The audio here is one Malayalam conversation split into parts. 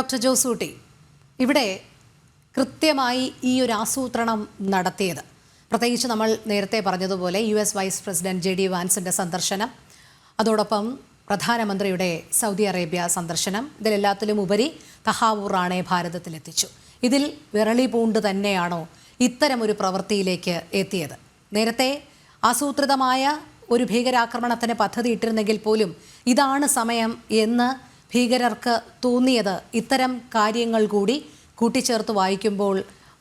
ഡോക്ടർ ജോസൂട്ടി ഇവിടെ കൃത്യമായി ഈ ഒരു ആസൂത്രണം നടത്തിയത്. പ്രത്യേകിച്ച് നമ്മൾ നേരത്തെ പറഞ്ഞതുപോലെ U S vice president J D വാൻസിന്റെ സന്ദർശനം അതോടൊപ്പം പ്രധാനമന്ത്രിയുടെ സൗദി അറേബ്യ സന്ദർശനം ഇതിലെല്ലാത്തിലും ഉപരി തഹാവൂർ റാണെ ഭാരതത്തിലെത്തിച്ചു. ഇതിൽ വിരളി പൂണ്ട് തന്നെയാണോ ഇത്തരമൊരു പ്രവൃത്തിയിലേക്ക് എത്തിയത്? നേരത്തെ ആസൂത്രിതമായ ഒരു ഭീകരാക്രമണത്തിന് പദ്ധതി ഇട്ടിരുന്നെങ്കിൽ പോലും ഇതാണ് സമയം എന്ന് ഭീകരർക്ക് തോന്നിയത് ഇത്തരം കാര്യങ്ങൾ കൂടി കൂട്ടിച്ചേർത്ത് വായിക്കുമ്പോൾ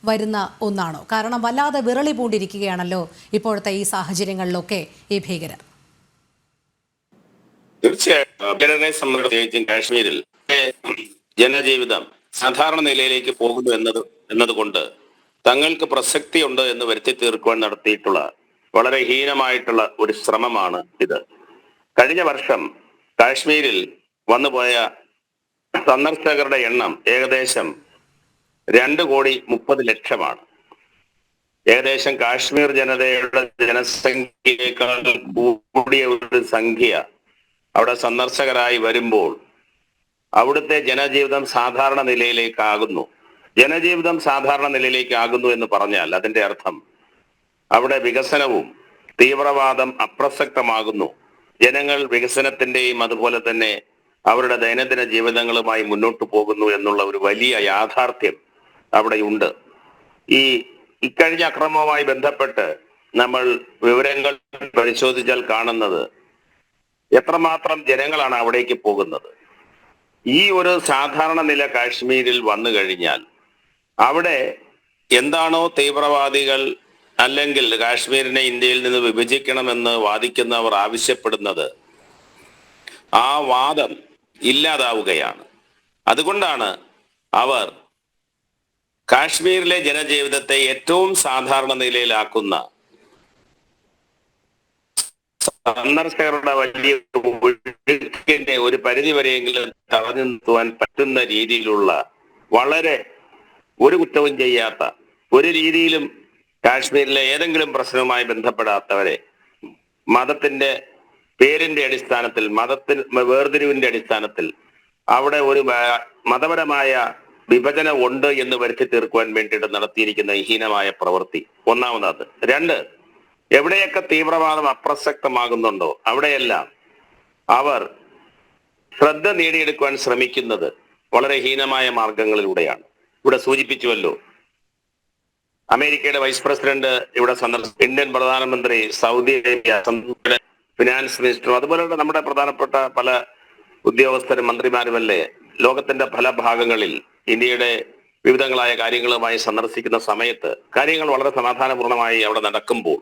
വരുന്ന ഒന്നാണോ? കാരണം വല്ലാതെ വിറളി പൂണ്ടിരിക്കുകയാണല്ലോ ഇപ്പോഴത്തെ ഈ സാഹചര്യങ്ങളിലൊക്കെ ഈ ഭീകരർ. തീർച്ചയായും കാശ്മീരിൽ ജനജീവിതം സാധാരണ നിലയിലേക്ക് പോകുന്നു എന്നത് എന്നതുകൊണ്ട് തങ്ങൾക്ക് പ്രസക്തി ഉണ്ട് എന്ന് വരുത്തി തീർക്കുവാൻ നടത്തിയിട്ടുള്ള വളരെ ഹീനമായിട്ടുള്ള ഒരു ശ്രമമാണ് ഇത്. കഴിഞ്ഞ വർഷം കാശ്മീരിൽ വന്നുപോയ സന്ദർശകരുടെ എണ്ണം ഏകദേശം രണ്ട് കോടി മുപ്പത് ലക്ഷമാണ്. ഏകദേശം കാശ്മീർ ജനതയുടെ ജനസംഖ്യയേക്കാൾ കൂടിയ ഒരു സംഖ്യ അവിടെ സന്ദർശകരായി വരുമ്പോൾ അവിടുത്തെ ജനജീവിതം സാധാരണ നിലയിലേക്കാകുന്നു. ജനജീവിതം സാധാരണ നിലയിലേക്കാകുന്നു എന്ന് പറഞ്ഞാൽ അതിന്റെ അർത്ഥം അവിടെ വികസനവും തീവ്രവാദം അപ്രസക്തമാകുന്നു. ജനങ്ങൾ വികസനത്തിന്റെയും അതുപോലെ തന്നെ അവരുടെ ദൈനംദിന ജീവിതങ്ങളുമായി മുന്നോട്ട് പോകുന്നു എന്നുള്ള ഒരു വലിയ യാഥാർത്ഥ്യം അവിടെയുണ്ട്. ഈ ഇക്കഴിഞ്ഞ അക്രമവുമായി ബന്ധപ്പെട്ട് നമ്മൾ വിവരങ്ങൾ പരിശോധിച്ചാൽ കാണുന്നത് എത്രമാത്രം ജനങ്ങളാണ് അവിടേക്ക് പോകുന്നത്. ഈ ഒരു സാധാരണ നില കാശ്മീരിൽ വന്നു കഴിഞ്ഞാൽ അവിടെ എന്താണോ തീവ്രവാദികൾ അല്ലെങ്കിൽ കാശ്മീരിനെ ഇന്ത്യയിൽ നിന്ന് വിഭജിക്കണമെന്ന് വാദിക്കുന്നവർ ആവശ്യപ്പെടുന്നത് ആ വാദം ഇല്ലാതാവുകയാണ്. അതുകൊണ്ടാണ് അവർ കാശ്മീരിലെ ജനജീവിതത്തെ ഏറ്റവും സാധാരണ നിലയിലാക്കുന്ന സന്ദർശകരുടെ വലിയ ഒരു പരിധി വരെയെങ്കിലും തടഞ്ഞു നിർത്തുവാൻ പറ്റുന്ന രീതിയിലുള്ള വളരെ ഒരു കുറ്റവും ചെയ്യാത്ത ഒരു രീതിയിലും കാശ്മീരിലെ ഏതെങ്കിലും പ്രശ്നവുമായി ബന്ധപ്പെടാത്തവരെ മതത്തിന്റെ പേരിന്റെ അടിസ്ഥാനത്തിൽ മതത്തിൽ വേർതിരിവിന്റെ അടിസ്ഥാനത്തിൽ അവിടെ ഒരു മതപരമായ വിഭജനം ഉണ്ട് എന്ന് വരുത്തി തീർക്കുവാൻ വേണ്ടിയിട്ട് നടത്തിയിരിക്കുന്ന ഹീനമായ പ്രവൃത്തി. ഒന്നാമതാത്. രണ്ട് എവിടെയൊക്കെ തീവ്രവാദം അപ്രസക്തമാകുന്നുണ്ടോ അവിടെയെല്ലാം അവർ ശ്രദ്ധ നേടിയെടുക്കുവാൻ ശ്രമിക്കുന്നത് വളരെ ഹീനമായ മാർഗങ്ങളിലൂടെയാണ്. ഇവിടെ സൂചിപ്പിച്ചുവല്ലോ അമേരിക്കയുടെ വൈസ് പ്രസിഡന്റ് ഇവിടെ സന്ദർശിച്ചു. ഇന്ത്യൻ പ്രധാനമന്ത്രി സൗദി അറേബ്യ ഫിനാൻസ് മിനിസ്റ്ററും അതുപോലെയുള്ള നമ്മുടെ പ്രധാനപ്പെട്ട പല ഉദ്യോഗസ്ഥരും മന്ത്രിമാരുമല്ലേ ലോകത്തിന്റെ പല ഭാഗങ്ങളിൽ ഇന്ത്യയുടെ വിവിധങ്ങളായ കാര്യങ്ങളുമായി സന്ദർശിക്കുന്ന സമയത്ത് കാര്യങ്ങൾ വളരെ സമാധാനപൂർണമായി അവിടെ നടക്കുമ്പോൾ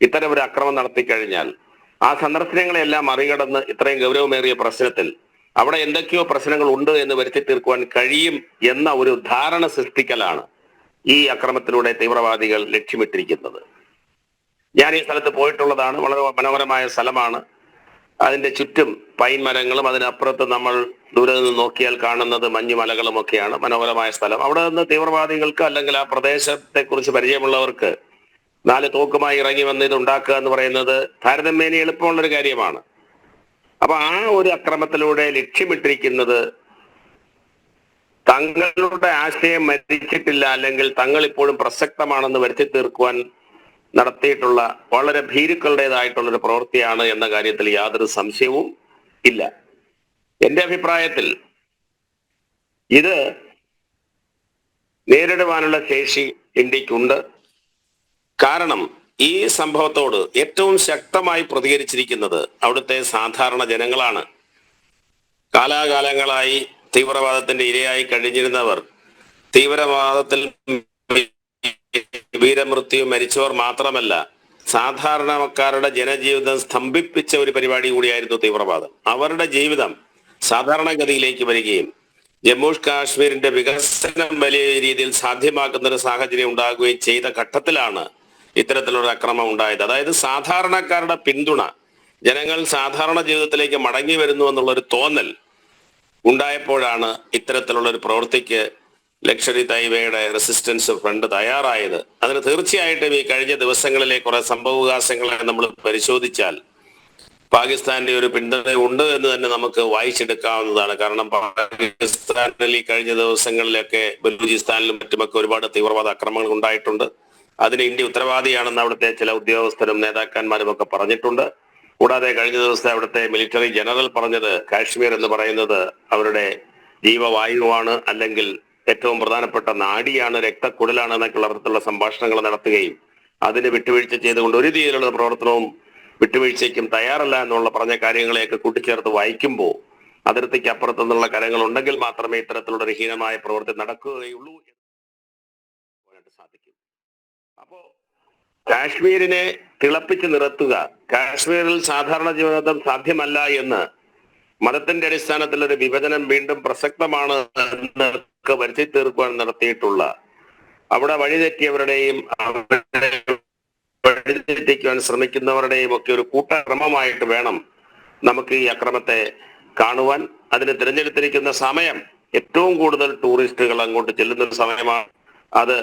ഇത്തരം ഒരു അക്രമം നടത്തിക്കഴിഞ്ഞാൽ ആ സന്ദർശനങ്ങളെല്ലാം മറികടന്ന് ഇത്രയും ഗൗരവമേറിയ പ്രശ്നത്തിൽ അവിടെ എന്തൊക്കെയോ പ്രശ്നങ്ങൾ ഉണ്ട് എന്ന് വരുത്തി തീർക്കുവാൻ കഴിയും എന്ന ഒരു ധാരണ സൃഷ്ടിക്കലാണ് ഈ അക്രമത്തിലൂടെ തീവ്രവാദികൾ ലക്ഷ്യമിട്ടിരിക്കുന്നത്. ഞാൻ ഈ സ്ഥലത്ത് പോയിട്ടുള്ളതാണ്. വളരെ മനോഹരമായ സ്ഥലമാണ്. അതിന്റെ ചുറ്റും പൈൻ മരങ്ങളും അതിനപ്പുറത്ത് നമ്മൾ ദൂരെ നിന്ന് നോക്കിയാൽ കാണുന്നത് മഞ്ഞുമലകളും ഒക്കെയാണ് മനോഹരമായ സ്ഥലം. അവിടെ നിന്ന് തീവ്രവാദികൾക്ക് അല്ലെങ്കിൽ ആ പ്രദേശത്തെ കുറിച്ച് പരിചയമുള്ളവർക്ക് നാല് തോക്കുമായി ഇറങ്ങി വന്ന് ഇത് ഉണ്ടാക്കുക എന്ന് പറയുന്നത് താരതമ്യേന എളുപ്പമുള്ള ഒരു കാര്യമാണ്. അപ്പൊ ആ ഒരു അക്രമത്തിലൂടെ ലക്ഷ്യമിട്ടിരിക്കുന്നത് തങ്ങളുടെ ആശയം മരിച്ചിട്ടില്ല അല്ലെങ്കിൽ തങ്ങൾ ഇപ്പോഴും പ്രസക്തമാണെന്ന് വരുത്തി തീർക്കുവാൻ നടത്തിയിട്ടുള്ള വളരെ ഭീരുക്കളുടേതായിട്ടുള്ളൊരു പ്രവൃത്തിയാണ് എന്ന കാര്യത്തിൽ യാതൊരു സംശയവും ഇല്ല. എന്റെ അഭിപ്രായത്തിൽ ഇത് നേരിടുവാനുള്ള ശേഷി ഇന്ത്യക്കുണ്ട്. കാരണം ഈ സംഭവത്തോട് ഏറ്റവും ശക്തമായി പ്രതികരിച്ചിരിക്കുന്നത് അവിടുത്തെ സാധാരണ ജനങ്ങളാണ്. കാലാകാലങ്ങളായി തീവ്രവാദത്തിന്റെ ഇരയായി കഴിഞ്ഞിരുന്നവർ. തീവ്രവാദത്തിൽ വീരമൃത്യു മരിച്ചവർ മാത്രമല്ല സാധാരണക്കാരുടെ ജനജീവിതം സ്തംഭിപ്പിച്ച ഒരു പരിപാടി കൂടിയായിരുന്നു തീവ്രവാദം. അവരുടെ ജീവിതം സാധാരണഗതിയിലേക്ക് വരികയും ജമ്മു കാശ്മീരിന്റെ വികസനം വലിയ രീതിയിൽ സാധ്യമാക്കുന്ന ഒരു സാഹചര്യം ഉണ്ടാകുകയും ചെയ്ത ഘട്ടത്തിലാണ് ഇത്തരത്തിലുള്ള അക്രമം ഉണ്ടായത്. അതായത് സാധാരണക്കാരുടെ പിന്തുണ ജനങ്ങൾ സാധാരണ ജീവിതത്തിലേക്ക് മടങ്ങി വരുന്നു എന്നുള്ള ഒരു തോന്നൽ ഉണ്ടായപ്പോഴാണ് ഇത്തരത്തിലുള്ള ഒരു പ്രവൃത്തിക്ക് ലക്ഷറി തൈവയുടെ റെസിസ്റ്റൻസ് ഫ്രണ്ട് തയ്യാറായത്. അതിന് തീർച്ചയായിട്ടും ഈ കഴിഞ്ഞ ദിവസങ്ങളിലെ കുറെ സംഭവവികാസങ്ങളെ നമ്മൾ പരിശോധിച്ചാൽ പാകിസ്ഥാന്റെ ഒരു പിന്തുണ ഉണ്ട് എന്ന് തന്നെ നമുക്ക് വായിച്ചെടുക്കാവുന്നതാണ്. കാരണം പാകിസ്ഥാനിൽ ഈ കഴിഞ്ഞ ദിവസങ്ങളിലൊക്കെ ബലൂചിസ്ഥാനിലും മറ്റുമൊക്കെ ഒരുപാട് തീവ്രവാദ ആക്രമണങ്ങൾ ഉണ്ടായിട്ടുണ്ട്. അതിന് ഇന്ത്യ ഉത്തരവാദിയാണെന്ന് അവിടുത്തെ ചില ഉദ്യോഗസ്ഥരും നേതാക്കന്മാരും ഒക്കെ പറഞ്ഞിട്ടുണ്ട്. കൂടാതെ കഴിഞ്ഞ ദിവസത്തെ അവിടുത്തെ മിലിറ്ററി ജനറൽ പറഞ്ഞത് കാശ്മീർ എന്ന് പറയുന്നത് അവരുടെ ജീവവായുവാണ് അല്ലെങ്കിൽ ഏറ്റവും പ്രധാനപ്പെട്ട നാടിയാണ് രക്തക്കുടലാണ് എന്നൊക്കെയുള്ള അർത്ഥത്തിലുള്ള സംഭാഷണങ്ങൾ നടത്തുകയും അതിന് വിട്ടുവീഴ്ച ചെയ്തുകൊണ്ട് ഒരു രീതിയിലുള്ള പ്രവർത്തനവും വിട്ടുവീഴ്ചയ്ക്കും തയ്യാറല്ല എന്നുള്ള പറഞ്ഞ കാര്യങ്ങളെയൊക്കെ കൂട്ടിച്ചേർത്ത് വായിക്കുമ്പോൾ അതിർത്തിക്ക് അപ്പുറത്തു നിന്നുള്ള കരങ്ങൾ ഉണ്ടെങ്കിൽ മാത്രമേ ഇത്തരത്തിലുള്ള ഒരു ഹീനമായ പ്രവൃത്തി നടക്കുകയുള്ളൂ എന്ന് സാധിക്കും. അപ്പോ കാശ്മീരിനെ തിളപ്പിച്ച് നിർത്തുക കാശ്മീരിൽ സാധാരണ ജീവിതം സാധ്യമല്ല എന്ന് മതത്തിന്റെ അടിസ്ഥാനത്തിൽ ഒരു വിഭജനം വീണ്ടും പ്രസക്തമാണ് എന്നൊക്കെ വരുത്തി തീർക്കുവാൻ നടത്തിയിട്ടുള്ള. അവിടെ വഴിതെറ്റിയവരുടെയും വഴിതെറ്റിക്കുവാൻ ശ്രമിക്കുന്നവരുടെയും ഒക്കെ ഒരു കൂട്ടക്രമമായിട്ട് വേണം നമുക്ക് ഈ അക്രമത്തെ കാണുവാൻ. അതിന് തിരഞ്ഞെടുത്തിരിക്കുന്ന സമയം ഏറ്റവും കൂടുതൽ ടൂറിസ്റ്റുകൾ അങ്ങോട്ട് ചെല്ലുന്ന ഒരു സമയമാണ്. അത്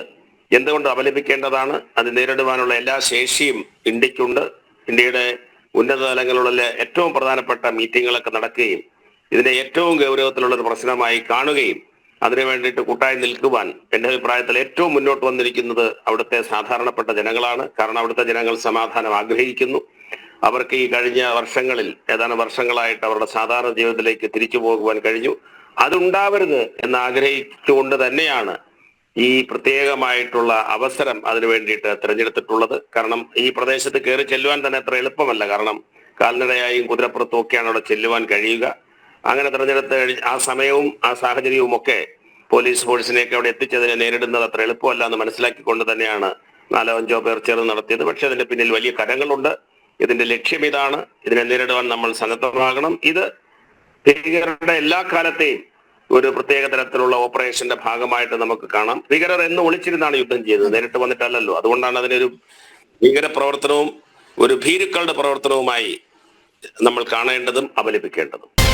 എന്തുകൊണ്ട് അപലപിക്കേണ്ടതാണ്? അത് നേരിടുവാനുള്ള എല്ലാ ശേഷിയും ഇന്ത്യക്കുണ്ട്. ഇന്ത്യയുടെ ഉന്നത തലങ്ങളിലുള്ള ഏറ്റവും പ്രധാനപ്പെട്ട മീറ്റിങ്ങുകളൊക്കെ നടക്കുകയും ഇതിനെ ഏറ്റവും ഗൗരവത്തിലുള്ള ഒരു പ്രശ്നമായി കാണുകയും അതിനു വേണ്ടിയിട്ട് കൂട്ടായി നിൽക്കുവാൻ എന്റെ അഭിപ്രായത്തിൽ ഏറ്റവും മുന്നോട്ട് വന്നിരിക്കുന്നത് അവിടുത്തെ സാധാരണപ്പെട്ട ജനങ്ങളാണ്. കാരണം അവിടുത്തെ ജനങ്ങൾ സമാധാനം ആഗ്രഹിക്കുന്നു. അവർക്ക് ഈ കഴിഞ്ഞ വർഷങ്ങളിൽ ഏതാനും വർഷങ്ങളായിട്ട് അവരുടെ സാധാരണ ജീവിതത്തിലേക്ക് തിരിച്ചു പോകുവാൻ കഴിഞ്ഞു. അതുണ്ടാവരുത് എന്ന് ആഗ്രഹിച്ചുകൊണ്ട് തന്നെയാണ് ഈ പ്രത്യേകമായിട്ടുള്ള അവസരം അതിനു വേണ്ടിയിട്ട് തിരഞ്ഞെടുത്തിട്ടുള്ളത്. കാരണം ഈ പ്രദേശത്ത് കയറി ചെല്ലുവാൻ തന്നെ അത്ര എളുപ്പമല്ല. കാരണം കാൽനടയായും കുതിരപ്പുറത്തും ഒക്കെയാണ് അവിടെ ചെല്ലുവാൻ കഴിയുക. അങ്ങനെ തെരഞ്ഞെടുത്ത് ആ സമയവും ആ സാഹചര്യവും ഒക്കെ പോലീസ് ഫോഴ്സിനെയൊക്കെ അവിടെ എത്തിച്ചതിനെ നേരിടുന്നത് അത്ര എളുപ്പമല്ല എന്ന് മനസ്സിലാക്കിക്കൊണ്ട് തന്നെയാണ് നാലോ അഞ്ചോ പേർ ചേർന്ന് നടത്തിയത്. പക്ഷെ അതിന്റെ പിന്നിൽ വലിയ കരങ്ങളുണ്ട്. ഇതിന്റെ ലക്ഷ്യം ഇതാണ്. ഇതിനെ നേരിടുവാൻ നമ്മൾ സന്നദ്ധമാകണം. ഇത് ഭീകരരുടെ എല്ലാ കാലത്തെയും ഒരു പ്രത്യേക തരത്തിലുള്ള ഓപ്പറേഷന്റെ ഭാഗമായിട്ട് നമുക്ക് കാണാം. ഭീകരർ എന്ന് ഒളിച്ചിരുന്നാണ് യുദ്ധം ചെയ്തത്. നേരിട്ട് വന്നിട്ടല്ലല്ലോ. അതുകൊണ്ടാണ് അതിനൊരു ഭീകര പ്രവർത്തനവും ഒരു ഭീരുക്കളുടെ പ്രവർത്തനവുമായി നമ്മൾ കാണേണ്ടതും അപലപിക്കേണ്ടതും.